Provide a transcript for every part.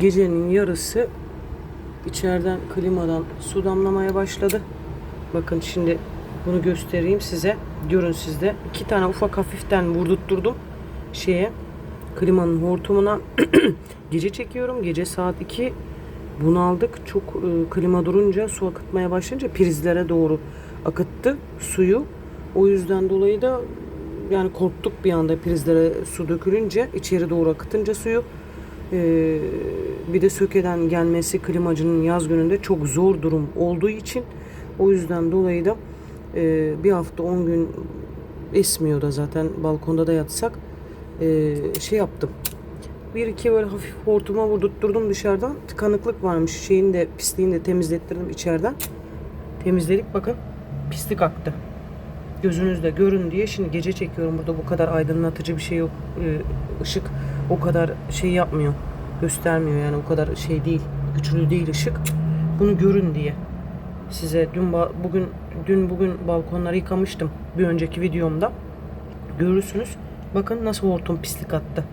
Gecenin yarısı içeriden klimadan su damlamaya başladı. Bakın şimdi bunu göstereyim size. Görün sizde. İki tane ufak hafiften vurdurtturdum şeye klimanın hortumuna gece çekiyorum. Gece saat 2 bunu aldık. Çok e, klima durunca su akıtmaya başlayınca prizlere doğru akıttı suyu. O yüzden dolayı da yani korktuk bir anda prizlere su dökülünce içeri doğru akıtınca suyu. E, bir de sökeden gelmesi klimacının yaz gününde çok zor durum olduğu için o yüzden dolayı da e, bir hafta 10 gün esmiyor da zaten balkonda da yatsak e, şey yaptım. Bir iki böyle hafif hortuma vurdurtturdum dışarıdan. Tıkanıklık varmış. Şeyin de pisliğini de temizlettirdim içeriden. Temizledik bakın. Pislik aktı. Gözünüzde görün diye şimdi gece çekiyorum burada bu kadar aydınlatıcı bir şey yok. Ee, ışık o kadar şey yapmıyor. Göstermiyor yani o kadar şey değil. Güçlü değil ışık. Bunu görün diye. Size dün bugün dün bugün balkonları yıkamıştım bir önceki videomda. Görürsünüz. Bakın nasıl hortum pislik attı.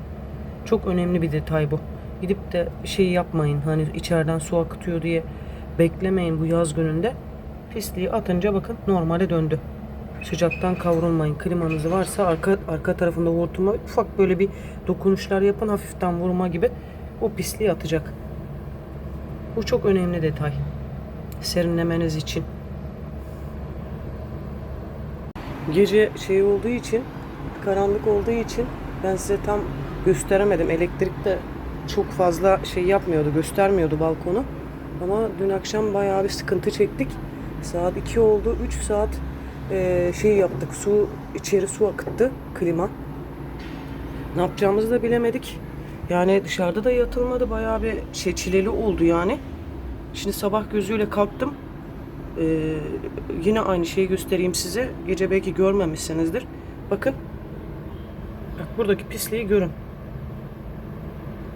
Çok önemli bir detay bu. Gidip de şey yapmayın. Hani içeriden su akıtıyor diye beklemeyin bu yaz gününde. Pisliği atınca bakın normale döndü. Sıcaktan kavrulmayın. Klimanız varsa arka arka tarafında hortuma ufak böyle bir dokunuşlar yapın. Hafiften vurma gibi o pisliği atacak. Bu çok önemli detay. Serinlemeniz için. Gece şey olduğu için karanlık olduğu için ben size tam gösteremedim. Elektrik de çok fazla şey yapmıyordu, göstermiyordu balkonu. Ama dün akşam bayağı bir sıkıntı çektik. Saat 2 oldu. 3 saat eee, şey yaptık. Su içeri su akıttı klima. Ne yapacağımızı da bilemedik. Yani dışarıda da yatılmadı. Bayağı bir şey oldu yani. Şimdi sabah gözüyle kalktım. Ee, yine aynı şeyi göstereyim size. Gece belki görmemişsinizdir. Bakın. Bak buradaki pisliği görün.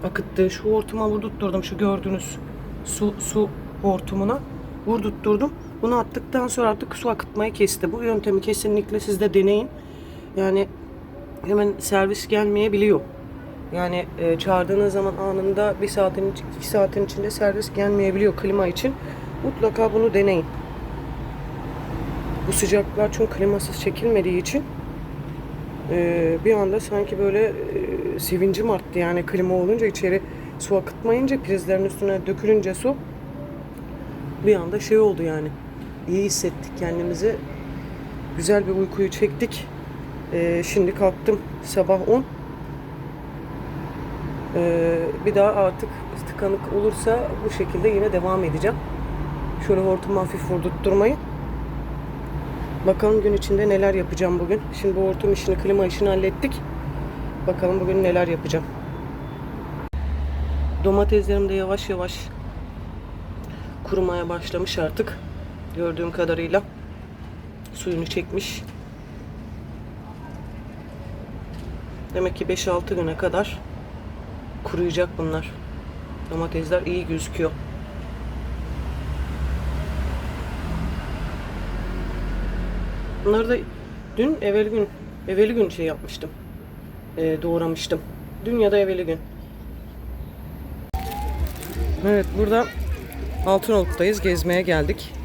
Akıttı. Şu hortuma vurdurtturdum. Şu gördüğünüz su su hortumuna vurdurtturdum. Bunu attıktan sonra artık su akıtmayı kesti. Bu yöntemi kesinlikle siz de deneyin. Yani hemen servis gelmeyebiliyor. Yani e, çağırdığınız zaman anında bir saatin, iki saatin içinde servis gelmeyebiliyor klima için. Mutlaka bunu deneyin. Bu sıcaklar çünkü klimasız çekilmediği için e, bir anda sanki böyle e, sevincim arttı. Yani klima olunca içeri su akıtmayınca prizlerin üstüne dökülünce su bir anda şey oldu yani. İyi hissettik kendimizi. Güzel bir uykuyu çektik. E, şimdi kalktım sabah 10. Ee, bir daha artık tıkanık olursa bu şekilde yine devam edeceğim. Şöyle hortumu hafif vurdurtturmayı. Bakalım gün içinde neler yapacağım bugün. Şimdi bu hortum işini, klima işini hallettik. Bakalım bugün neler yapacağım. Domateslerim de yavaş yavaş kurumaya başlamış artık. Gördüğüm kadarıyla suyunu çekmiş. Demek ki 5-6 güne kadar kuruyacak bunlar. Domatesler iyi gözüküyor. Bunları da dün evvel gün evveli gün şey yapmıştım. Ee, doğramıştım. Dün ya da evveli gün. Evet burada Altınoluk'tayız. Gezmeye geldik.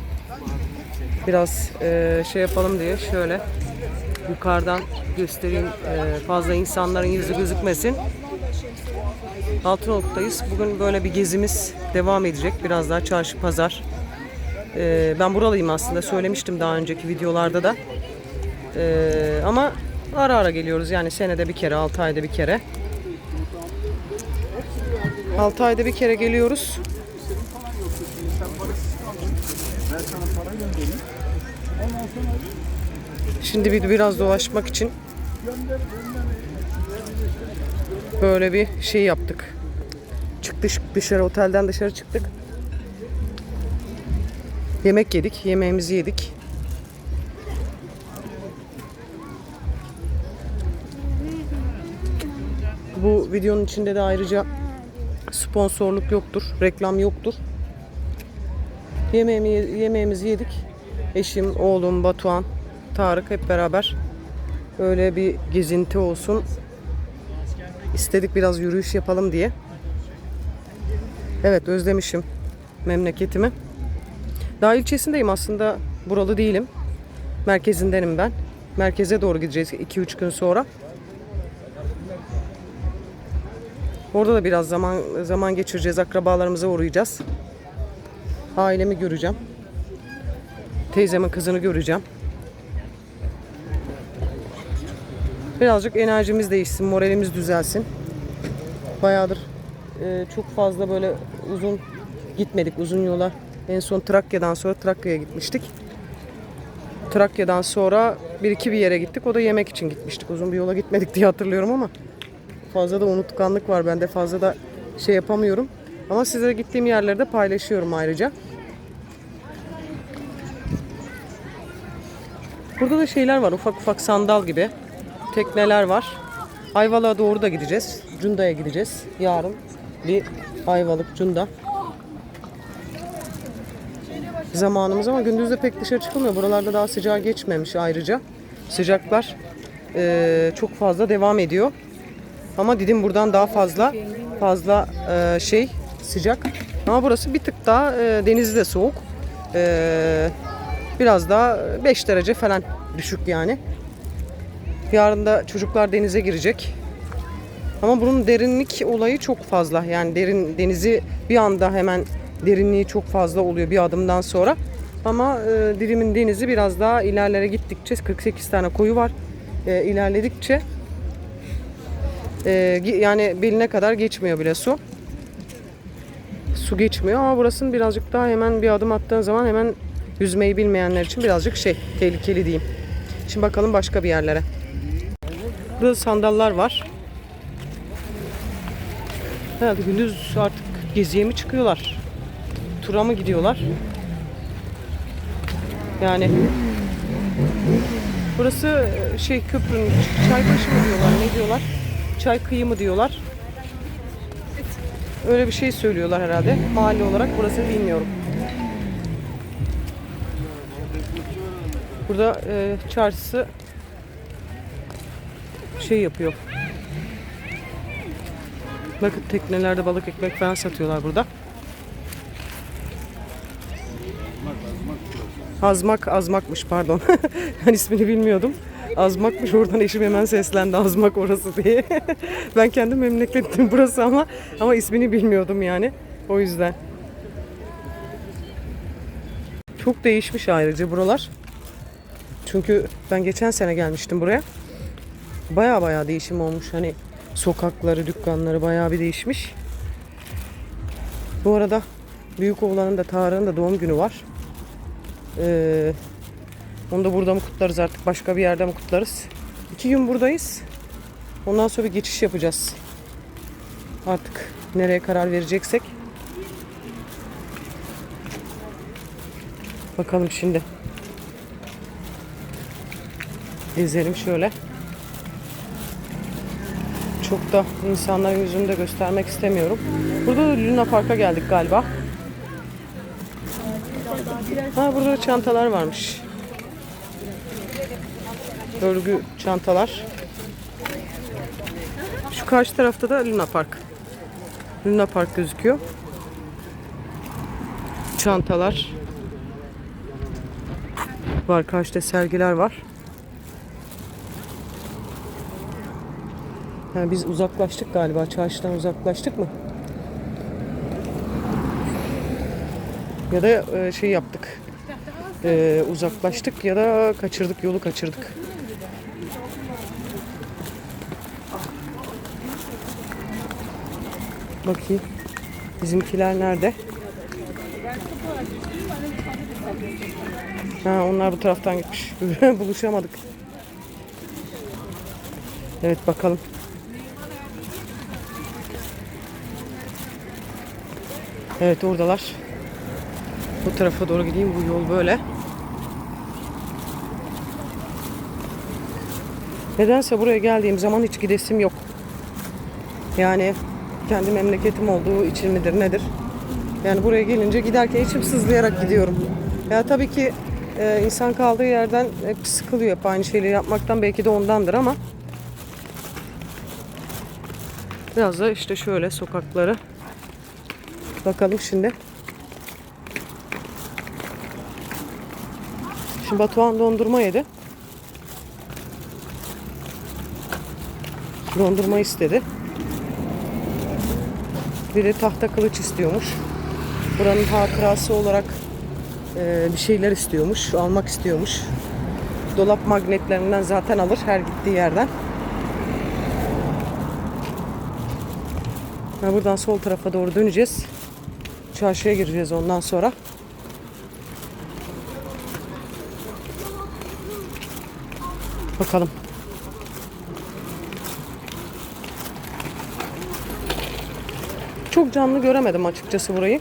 Biraz e, şey yapalım diye şöyle yukarıdan göstereyim. E, fazla insanların yüzü gözükmesin. Altınoluk'tayız. Bugün böyle bir gezimiz devam edecek. Biraz daha çarşı pazar. Ee, ben buralıyım aslında. Söylemiştim daha önceki videolarda da. Ee, ama ara ara geliyoruz. Yani senede bir kere, 6 ayda bir kere. 6 ayda bir kere geliyoruz. Şimdi bir biraz dolaşmak için böyle bir şey yaptık. Çıktık dışarı otelden dışarı çıktık. Yemek yedik. Yemeğimizi yedik. Bu videonun içinde de ayrıca sponsorluk yoktur, reklam yoktur. Yemeğimi, yemeğimizi yedik. Eşim, oğlum, Batuhan, Tarık hep beraber böyle bir gezinti olsun. İstedik biraz yürüyüş yapalım diye. Evet özlemişim memleketimi. Daha ilçesindeyim aslında buralı değilim. Merkezindenim ben. Merkeze doğru gideceğiz 2-3 gün sonra. Orada da biraz zaman zaman geçireceğiz. Akrabalarımıza uğrayacağız. Ailemi göreceğim. Teyzemin kızını göreceğim. Birazcık enerjimiz değişsin, moralimiz düzelsin. Bayağıdır e, çok fazla böyle uzun gitmedik uzun yola. En son Trakya'dan sonra Trakya'ya gitmiştik. Trakya'dan sonra bir iki bir yere gittik. O da yemek için gitmiştik. Uzun bir yola gitmedik diye hatırlıyorum ama fazla da unutkanlık var bende. Fazla da şey yapamıyorum. Ama size gittiğim yerleri de paylaşıyorum ayrıca. Burada da şeyler var. Ufak ufak sandal gibi. Tekneler var. Ayvalık'a doğru da gideceğiz. Cunda'ya gideceğiz. Yarın bir Ayvalık Cunda. Zamanımız ama gündüz de pek dışarı çıkılmıyor. Buralarda daha sıcağı geçmemiş ayrıca. Sıcaklar eee, çok fazla devam ediyor. Ama Didim buradan daha fazla fazla eee, şey sıcak. Ama burası bir tık daha eee, denizi de soğuk. Eee, biraz daha 5 derece falan düşük yani. Yarın da çocuklar denize girecek. Ama bunun derinlik olayı çok fazla. Yani derin denizi bir anda hemen derinliği çok fazla oluyor bir adımdan sonra. Ama e, Dirim'in denizi biraz daha ilerlere gittikçe 48 tane koyu var. E, ilerledikçe e, yani beline kadar geçmiyor bile su. Su geçmiyor ama burasının birazcık daha hemen bir adım attığın zaman hemen yüzmeyi bilmeyenler için birazcık şey tehlikeli diyeyim. Şimdi bakalım başka bir yerlere. Burada sandallar var. Herhalde gündüz artık geziye mi çıkıyorlar? Tura mı gidiyorlar? Yani burası e, şey köprünün çaybaşı mı diyorlar ne diyorlar? Çay kıyı mı diyorlar? Öyle bir şey söylüyorlar herhalde. Mahalle olarak burasını bilmiyorum. Burada e, çarşısı şey yapıyor. Bakın teknelerde balık ekmek falan satıyorlar burada. Azmak, azmakmış pardon. ben ismini bilmiyordum. Azmakmış oradan eşim hemen seslendi azmak orası diye. ben kendi memleketim burası ama ama ismini bilmiyordum yani. O yüzden. Çok değişmiş ayrıca buralar. Çünkü ben geçen sene gelmiştim buraya. Baya baya değişim olmuş. Hani sokakları, dükkanları baya bir değişmiş. Bu arada büyük oğlanın da Tarık'ın da doğum günü var. Ee, onu da burada mı kutlarız artık başka bir yerde mi kutlarız? İki gün buradayız. Ondan sonra bir geçiş yapacağız. Artık nereye karar vereceksek. Bakalım şimdi. Gezelim şöyle. Çok da insanların yüzünü de göstermek istemiyorum. Burada da Luna Park'a geldik galiba. Ha burada da çantalar varmış. Örgü çantalar. Şu karşı tarafta da Luna Park. Luna Park gözüküyor. Çantalar. Var karşıda sergiler var. Ha, biz uzaklaştık galiba. Çarşıdan uzaklaştık mı? Ya da e, şey yaptık. E, uzaklaştık ya da kaçırdık, yolu kaçırdık. Bakayım. Bizimkiler nerede? Ha, onlar bu taraftan gitmiş. Buluşamadık. Evet bakalım. Evet oradalar. Bu tarafa doğru gideyim. Bu yol böyle. Nedense buraya geldiğim zaman hiç gidesim yok. Yani kendi memleketim olduğu için midir nedir? Yani buraya gelince giderken içim sızlayarak gidiyorum. Ya tabii ki e, insan kaldığı yerden hep sıkılıyor hep aynı şeyleri yapmaktan belki de ondandır ama biraz da işte şöyle sokakları Bakalım şimdi. Şimdi Batuhan dondurma yedi. Dondurma istedi. Bir de tahta kılıç istiyormuş. Buranın hakirası olarak e, bir şeyler istiyormuş. Almak istiyormuş. Dolap magnetlerinden zaten alır her gittiği yerden. Ha, buradan sol tarafa doğru döneceğiz. Çarşıya gireceğiz ondan sonra. Bakalım. Çok canlı göremedim açıkçası burayı.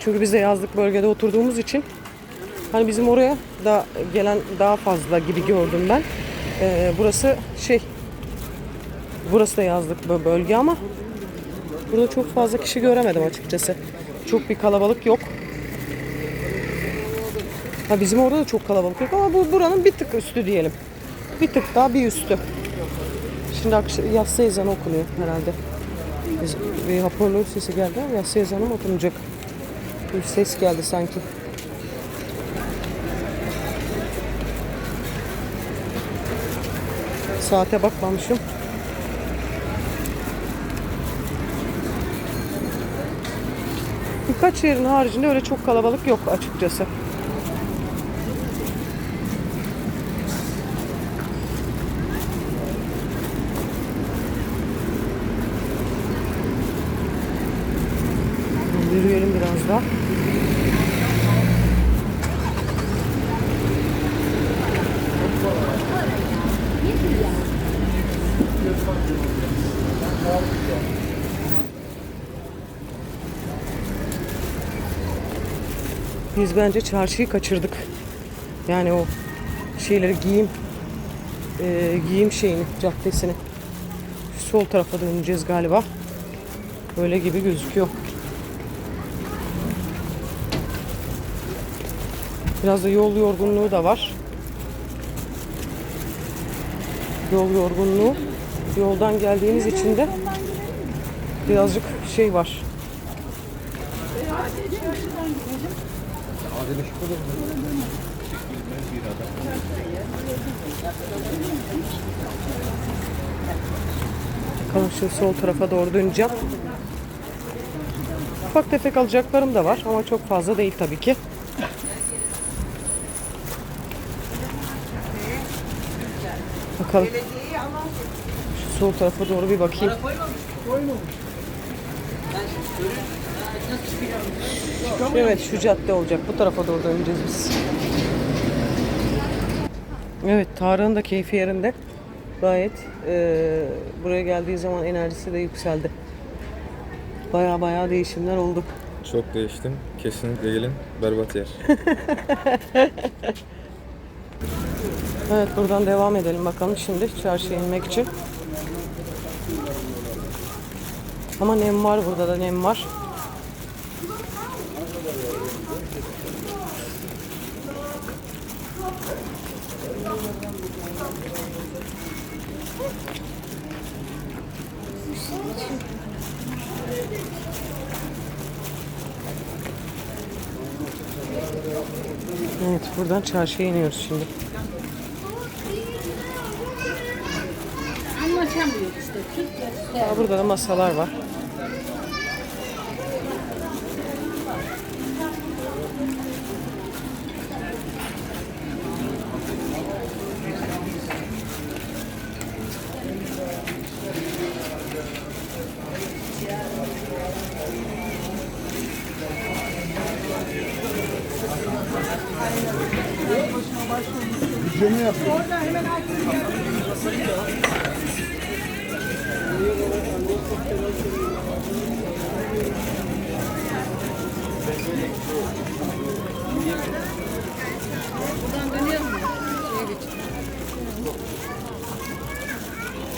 Çünkü biz de yazlık bölgede oturduğumuz için hani bizim oraya da gelen daha fazla gibi gördüm ben. Ee, burası şey burası da yazlık bölge ama burada çok fazla kişi göremedim açıkçası. Çok bir kalabalık yok. Ha bizim orada da çok kalabalık yok ama bu buranın bir tık üstü diyelim. Bir tık daha bir üstü. Şimdi akşam yatsı ezanı okunuyor herhalde. Biz, bir hoparlör sesi geldi ama yatsı ezanı mı okunacak? Bir ses geldi sanki. Saate bakmamışım. Birkaç yerin haricinde öyle çok kalabalık yok açıkçası. Yürüyelim biraz daha. Biz bence çarşıyı kaçırdık. Yani o şeyleri giyim e, giyim şeyini, caddesini. Sol tarafa döneceğiz galiba. Öyle gibi gözüküyor. Biraz da yol yorgunluğu da var. Yol yorgunluğu. Yoldan geldiğiniz için de birazcık şey var. Bakalım şu sol tarafa doğru döneceğim. Ufak tefek alacaklarım da var ama çok fazla değil tabii ki. Bakalım. Şu sol tarafa doğru bir bakayım. Evet şu cadde olacak. Bu tarafa doğru döneceğiz biz. Evet Tarık'ın da keyfi yerinde. Gayet eee, buraya geldiği zaman enerjisi de yükseldi. Baya baya değişimler oldu. Çok değiştim. Kesinlikle gelin. Berbat yer. Evet buradan devam edelim bakalım şimdi çarşıya inmek için. Ama nem var burada da nem var. Evet buradan çarşıya iniyoruz şimdi. Anlaşamıyor işte. Aa, burada da masalar var.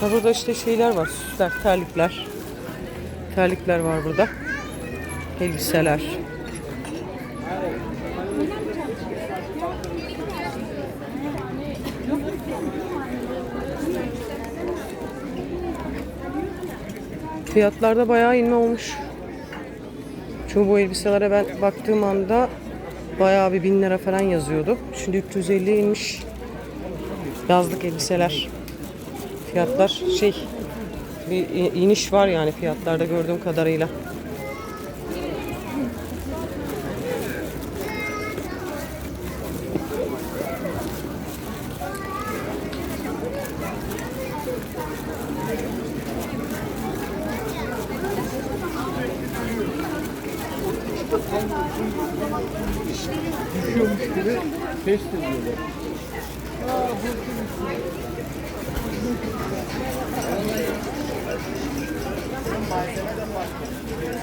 Ha, burada işte şeyler var. Süsler, terlikler. Terlikler var burada. Elbiseler. Fiyatlarda bayağı inme olmuş. Çünkü bu elbiselere ben baktığım anda bayağı bir bin lira falan yazıyordu. Şimdi 350'ye inmiş. Yazlık elbiseler. Fiyatlar şey bir iniş var yani fiyatlarda gördüğüm kadarıyla.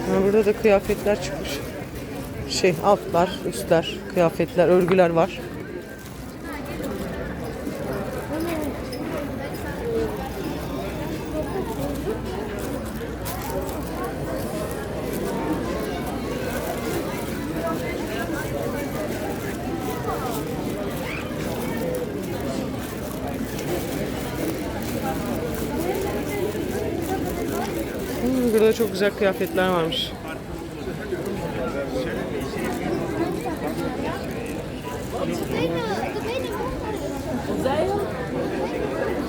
Ha, burada da kıyafetler çıkmış. Şey altlar, üstler, kıyafetler, örgüler var. Burada çok güzel kıyafetler varmış.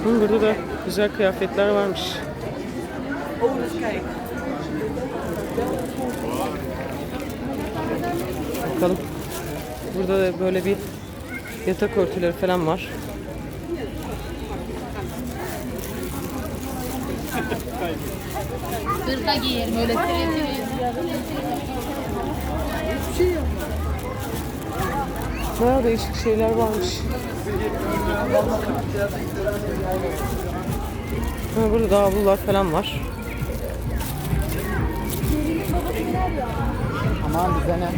Hmm, burada da güzel kıyafetler varmış. Bakalım. Burada da böyle bir yatak örtüleri falan var. Hırka giyerim öyle tiril tiril. Bayağı değişik şeyler varmış. Ha, burada da havlular falan var. Aman bize ne?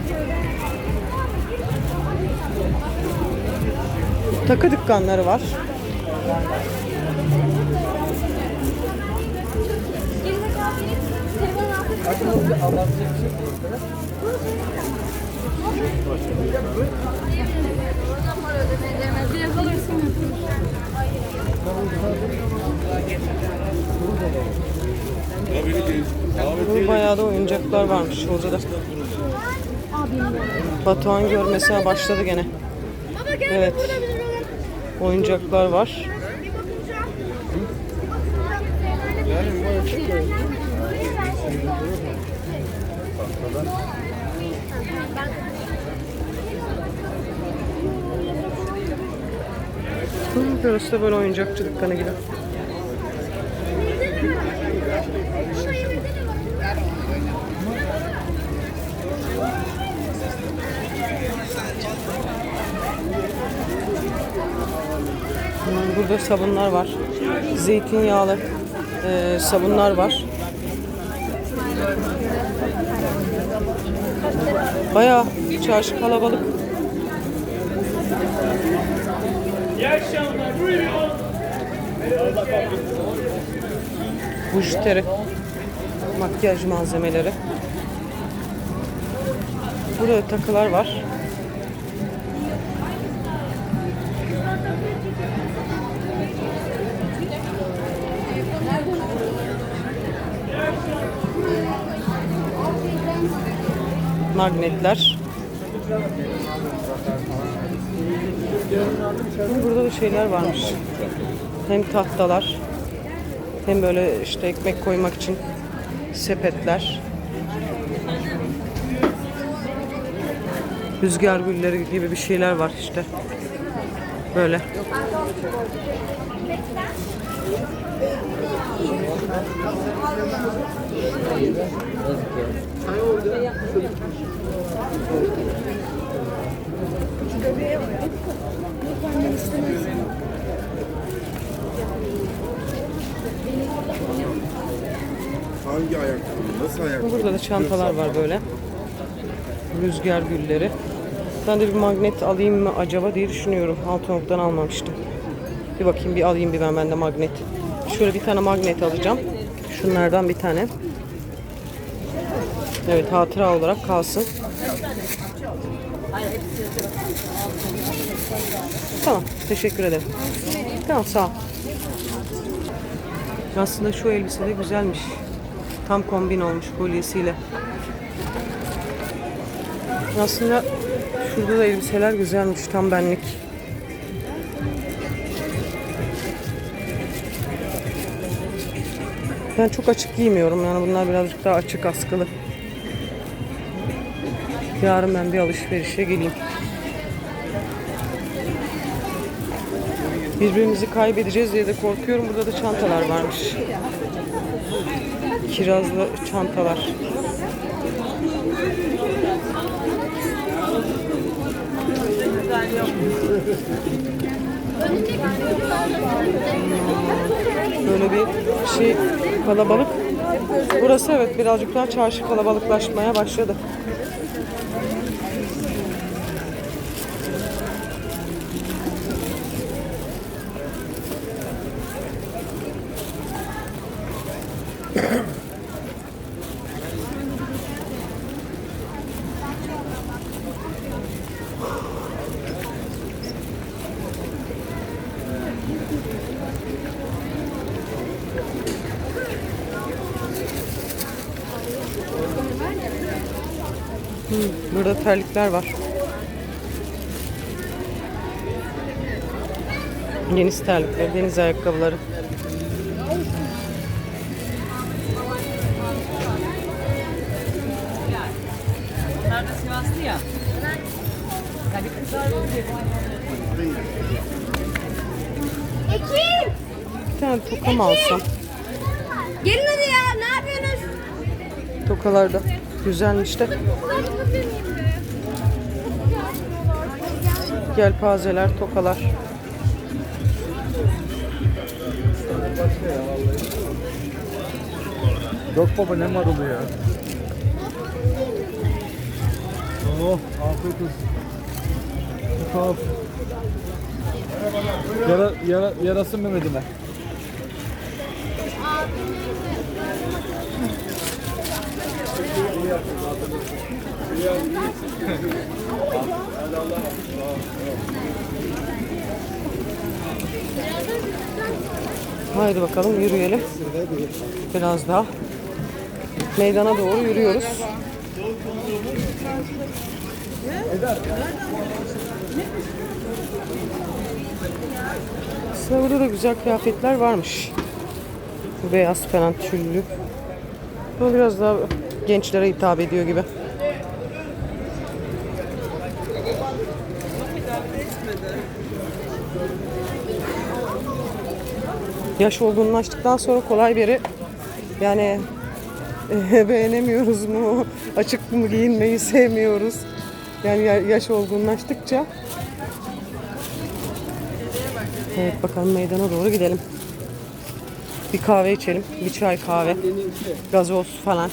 Takı dükkanları var. Biraz alırsın. Burada bayağı da oyuncaklar varmış orada da. Batuhan görmesine başladı gene. Evet. Oyuncaklar var. Hı, Burası da böyle oyuncakçı dükkanı gibi. Burada sabunlar var. Zeytinyağlı e, sabunlar var. Bayağı çarşı kalabalık. Bujiteri, makyaj malzemeleri. Burada takılar var. Magnetler. Burada da şeyler varmış. Hem tahtalar hem böyle işte ekmek koymak için sepetler. Rüzgar gülleri gibi bir şeyler var işte. Böyle. Hangi ayakkabı? Nasıl ayakkabı? Burada da çantalar var böyle. Rüzgar gülleri. Ben de bir magnet alayım mı acaba diye düşünüyorum. Altınok'tan almamıştım. Bir bakayım bir alayım bir ben, ben de magnet. Şöyle bir tane magnet alacağım. Şunlardan bir tane. Evet hatıra olarak kalsın. Tamam teşekkür ederim. Tamam sağ ol. Aslında şu elbise de güzelmiş. Tam kombin olmuş kolyesiyle. Aslında şurada da elbiseler güzelmiş. Tam benlik. Ben çok açık giymiyorum. Yani bunlar birazcık daha açık askılı. Yarın ben bir alışverişe geleyim. Birbirimizi kaybedeceğiz diye de korkuyorum. Burada da çantalar varmış. Kirazlı çantalar. Böyle bir şey kalabalık. Burası evet birazcık daha çarşı kalabalıklaşmaya başladı. Burada terlikler var. Deniz terlikleri, deniz ayakkabıları. Onlar da Sivaslı ya. Yani kızlar Ekim! Bir tane toka mı alsam? Gelin hadi ya ne yapıyorsunuz? Tokalar da güzelmiş de. Yelpazeler, tokalar. Yok baba ne marulu ya. Oh afiyet olsun. Ol. Yara, yara, yarası Mehmet'ime. Haydi bakalım yürüyelim. Biraz daha. Meydana doğru yürüyoruz. Aslında burada da güzel kıyafetler varmış. Beyaz falan tüllü. Bu biraz daha gençlere hitap ediyor gibi. Yaş olgunlaştıktan sonra kolay biri yani eh, beğenemiyoruz mu, açık mı giyinmeyi sevmiyoruz. Yani ya- yaş olgunlaştıkça Evet bakalım meydana doğru gidelim. Bir kahve içelim. Bir çay kahve. Gazoz falan.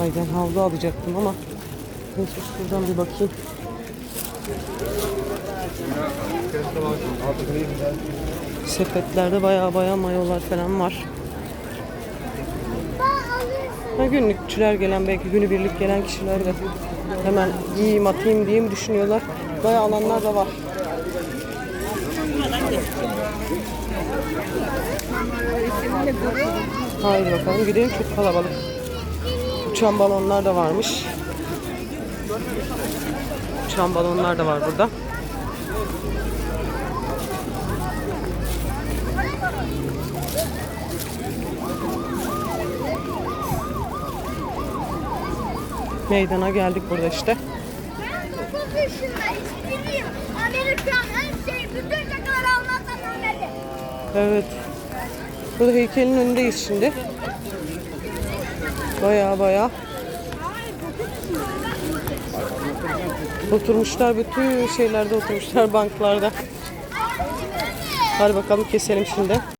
Ay ben havlu alacaktım ama neyse şuradan bir bakayım. Sepetlerde baya baya mayolar falan var. Ha, günlükçüler gelen belki günübirlik gelen kişiler de hemen giyeyim atayım diyeyim düşünüyorlar. Baya alanlar da var. Haydi bakalım gidelim çok kalabalık. Uçan balonlar da varmış. Uçan balonlar da var burada. Meydana geldik burada işte. Ben 9 yaşında işçiliyim. Amerikan en şey bütün şakaları anlatan Ahmet'e. Evet. Burada heykelin önündeyiz şimdi. Baya baya. Oturmuşlar bütün şeylerde oturmuşlar banklarda. Hadi bakalım keselim şimdi.